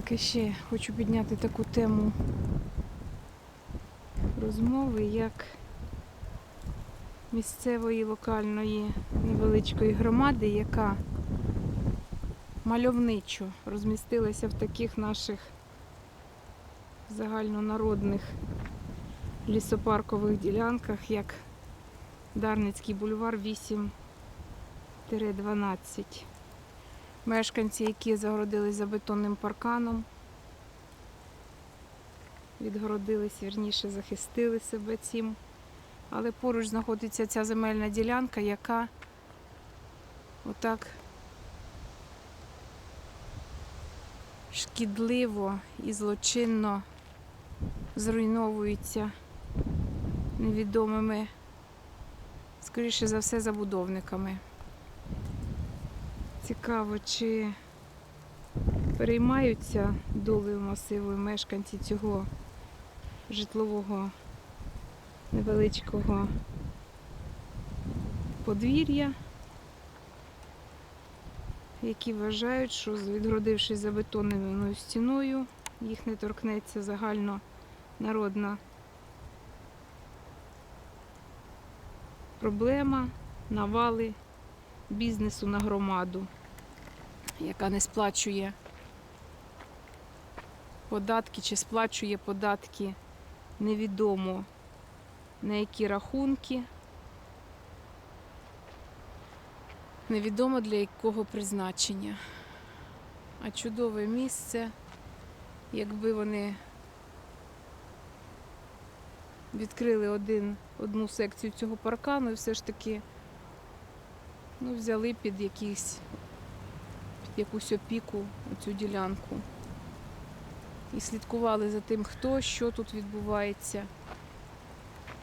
Так, і ще хочу підняти таку тему розмови, як місцевої локальної невеличкої громади, яка мальовничо розмістилася в таких наших загальнонародних лісопаркових ділянках, як Дарницький бульвар 8-12. Мешканці, які загородились за бетонним парканом, відгородились, вірніше, захистили себе цим. Але поруч знаходиться ця земельна ділянка, яка отак шкідливо і злочинно зруйновується невідомими, скоріше за все, забудовниками. Цікаво, чи переймаються долею масиву мешканці цього житлового невеличкого подвір'я, які вважають, що відгородившись за бетонною стіною, їх не торкнеться загально народна проблема навали бізнесу на громаду, яка не сплачує податки чи сплачує податки невідомо на які рахунки, невідомо для якого призначення. А чудове місце, якби вони відкрили один, одну секцію цього паркану і все ж таки ну, взяли під під якусь опіку цю ділянку. І слідкували за тим, хто, що тут відбувається,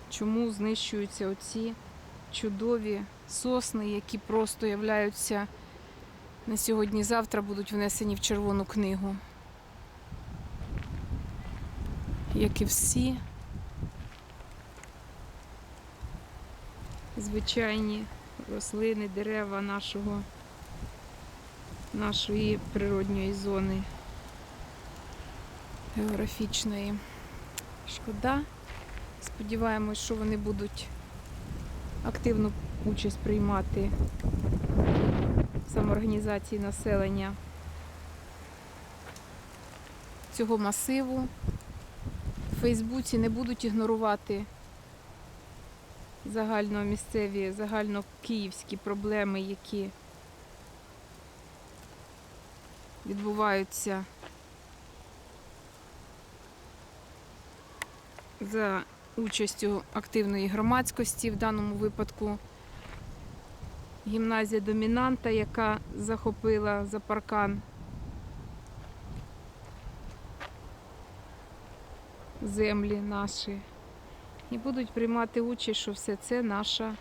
чому знищуються оці чудові сосни, які просто являються на сьогодні-завтра будуть внесені в Червону книгу. Як і всі звичайні рослини, дерева нашого, нашої природньої зони географічної. Шкода. Сподіваємось, що вони будуть активну участь приймати в самоорганізації населення цього масиву. В Фейсбуці не будуть ігнорувати загальномісцеві, загальнокиївські проблеми, які відбуваються за участю активної громадськості, в даному випадку гімназія домінанта, яка захопила за паркан землі наші. І будуть приймати участь, що все це наша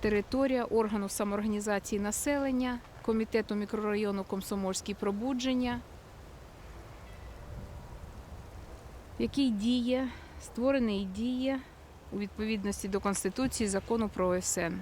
територія органу самоорганізації населення, комітету мікрорайону Комсомольський пробудження, який діє, створений і діє у відповідності до Конституції закону про ОСН.